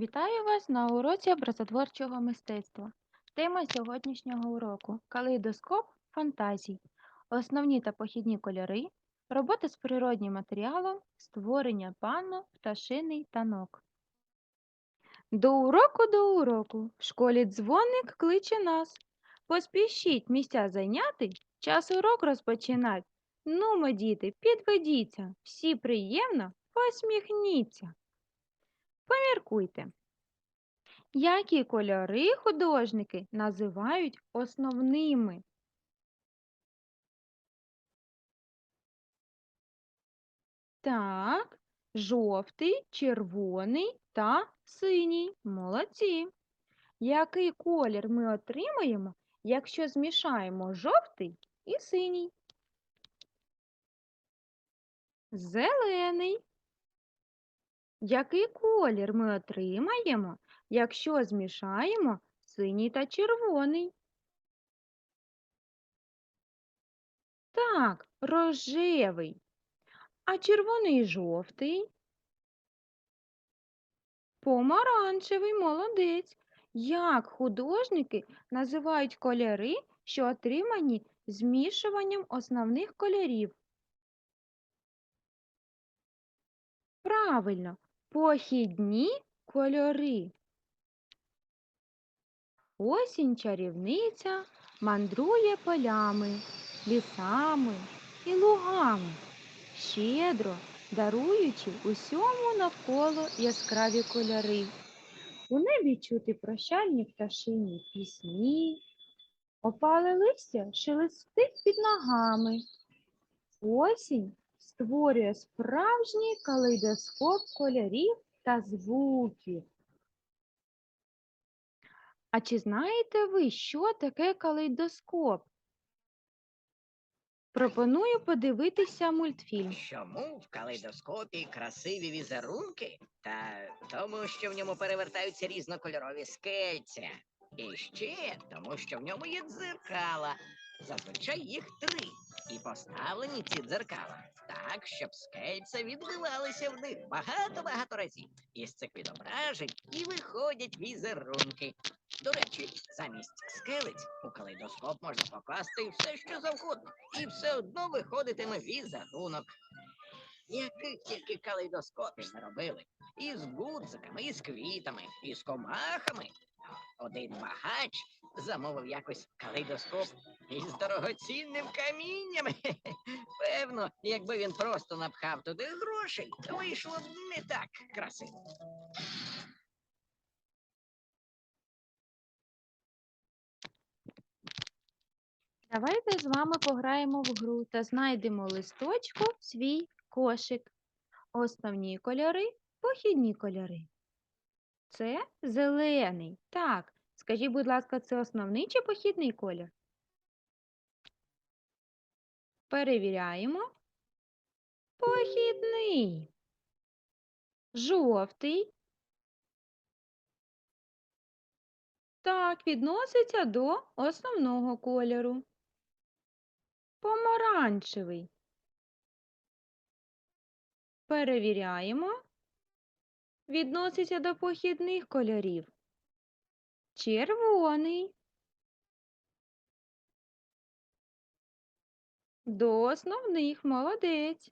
Вітаю вас на уроці образотворчого мистецтва. Тема сьогоднішнього уроку калейдоскоп фантазій. Основні та похідні кольори, роботи з природнім матеріалом, створення панно, пташиний танок. До уроку до уроку. В школі дзвоник кличе нас. Поспішіть місця зайняти, час урок розпочинать. Нумо, діти, підведіться, всі приємно посміхніться. Поміркуйте. Які кольори художники називають основними? Так, жовтий, червоний та синій. Молодці. Який колір ми отримаємо, якщо змішаємо жовтий і синій? Зелений. Який колір ми отримаємо, якщо змішаємо синій та червоний? Так, рожевий. А червоний жовтий? Помаранчевий молодець. Як художники називають кольори, що отримані змішуванням основних кольорів? Правильно, похідні кольори. Осінь чарівниця мандрує полями, лісами і лугами, щедро даруючи усьому навколо яскраві кольори. У небі чути прощальні пташині пісні, опале листя шелестить під ногами. Осінь створює справжній калейдоскоп кольорів та звуків. А чи знаєте ви, що таке калейдоскоп? Пропоную подивитися мультфільм. Чому в калейдоскопі красиві візерунки? Та тому, що в ньому перевертаються різнокольорові скельця. І ще тому, що в ньому є дзеркала. Зазвичай їх три. І поставлені ці дзеркала так, щоб скельця відбивалися в них багато-багато разів. Із цих відображень і виходять візерунки. До речі, замість скелець у калейдоскоп можна покласти все, що завгодно, і все одно виходитиме візерунок. Яких тільки калейдоскопів не робили. І з гудзиками, і з квітами, і з комахами. Один багач замовив якось калейдоскоп із дорогоцінним камінням. Певно, якби він просто напхав туди грошей, вийшло б не так красиво. Давайте з вами пограємо в гру та знайдемо листочку свій кошик. Основні кольори, похідні кольори. Це зелений. Так, скажіть, будь ласка, це основний чи похідний колір? Перевіряємо. Похідний. Жовтий. Так, відноситься до основного кольору. Помаранчевий. Перевіряємо. Відноситься до похідних кольорів. Червоний. До основних молодець.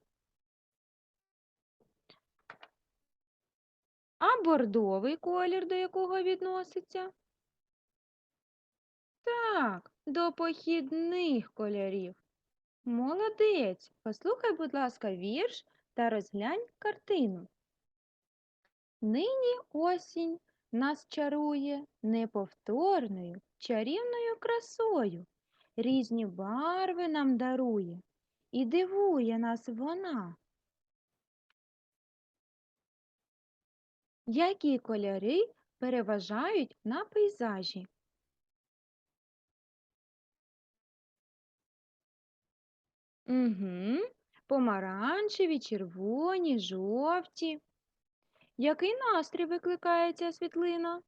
А бордовий колір до якого відноситься? Так, до похідних кольорів. Молодець. Послухай, будь ласка, вірш та розглянь картину. Нині осінь нас чарує неповторною, чарівною красою. Різні барви нам дарує і дивує нас вона. Які кольори переважають на пейзажі? Угу. Помаранчеві, червоні, жовті. Який настрій викликає ця світлина?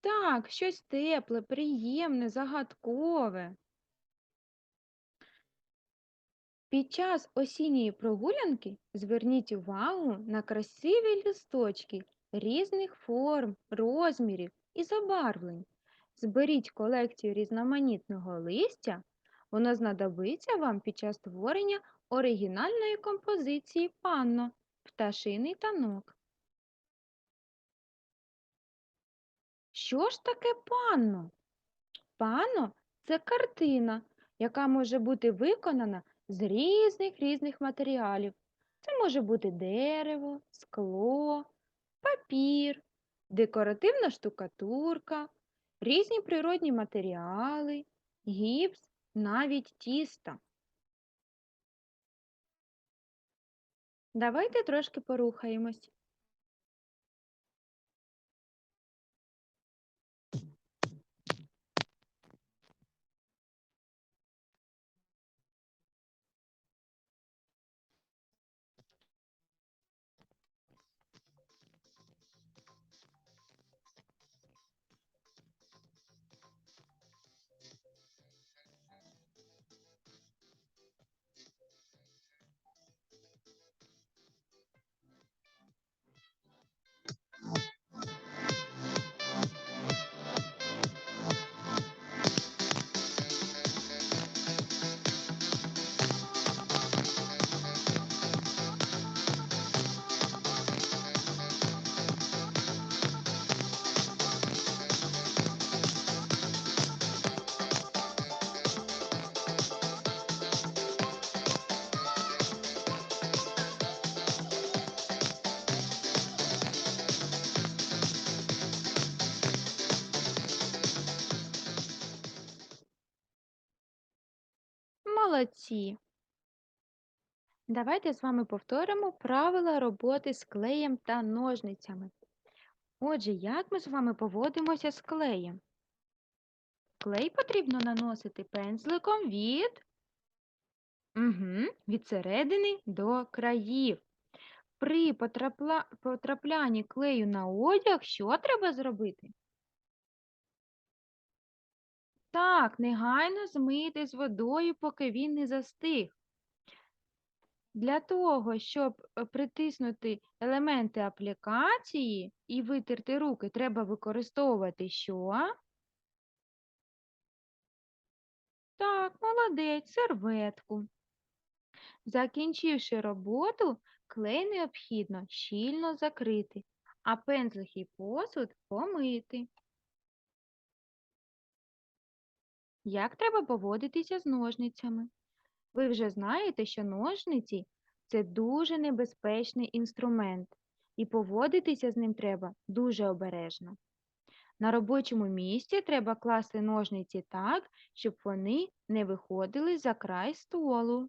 Так, щось тепле, приємне, загадкове. Під час осінньої прогулянки зверніть увагу на красиві листочки різних форм, розмірів і забарвлень. Зберіть колекцію різноманітного листя. Воно знадобиться вам під час створення оригінальної композиції панно пташиний танок. Що ж таке панно? Панно це картина, яка може бути виконана з різних різних матеріалів. Це може бути дерево, скло, папір, декоративна штукатурка, різні природні матеріали, гіпс, навіть тіста. Давайте трошки порухаємось. Молодці! Давайте з вами повторимо правила роботи з клеєм та ножницями. Отже, як ми з вами поводимося з клеєм? Клей потрібно наносити пензликом від, угу, від середини до країв. При потрапла... потраплянні клею на одяг що треба зробити? Так, негайно змити з водою, поки він не застиг. Для того, щоб е, притиснути елементи аплікації і витерти руки, треба використовувати що? Так, молодець, серветку. Закінчивши роботу, клей необхідно щільно закрити, а пензлик і посуд помити. Як треба поводитися з ножницями? Ви вже знаєте, що ножниці це дуже небезпечний інструмент, і поводитися з ним треба дуже обережно. На робочому місці треба класти ножниці так, щоб вони не виходили за край столу.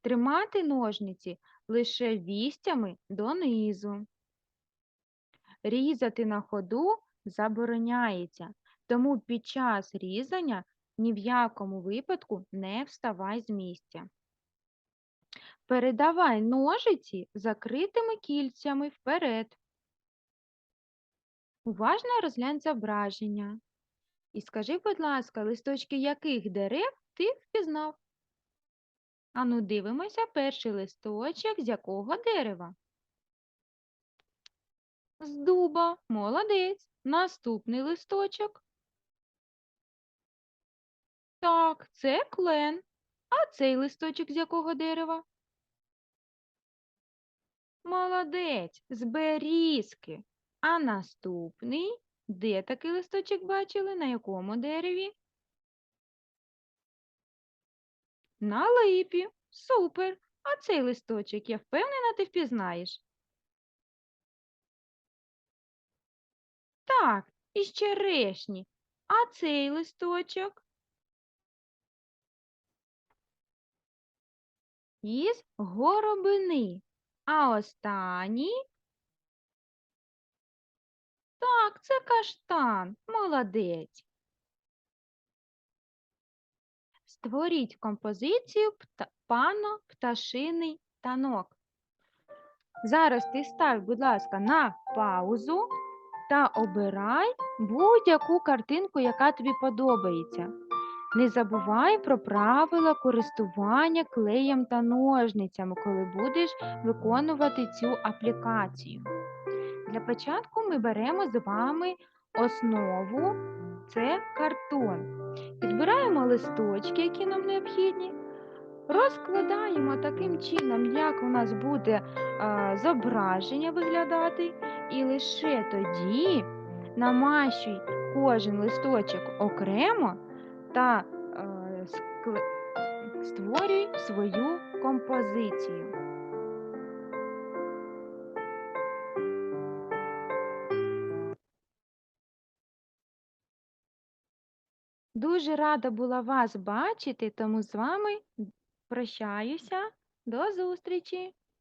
Тримати ножниці лише вістями донизу. Різати на ходу забороняється, тому під час різання ні в якому випадку не вставай з місця. Передавай ножиці закритими кільцями вперед. Уважно розглянь зображення. І скажи, будь ласка, листочки яких дерев ти впізнав? Ану, дивимося перший листочок з якого дерева? З дуба. Молодець. Наступний листочок. Так, це клен. А цей листочок з якого дерева? Молодець, з берізки. А наступний, де такий листочок бачили? На якому дереві? На липі. Супер. А цей листочок, я впевнена, ти впізнаєш. Так, із черешні. А цей листочок? Із горобини. А останній? Так, це каштан. Молодець. Створіть композицію пано пташиний танок. Зараз ти став, будь ласка, на паузу та обирай будь-яку картинку, яка тобі подобається. Не забувай про правила користування клеєм та ножницями, коли будеш виконувати цю аплікацію. Для початку ми беремо з вами основу це картон. Підбираємо листочки, які нам необхідні, розкладаємо таким чином, як у нас буде е, зображення виглядати, і лише тоді намащуй кожен листочок окремо та е, створюй свою композицію. Дуже рада була вас бачити, тому з вами прощаюся. До зустрічі!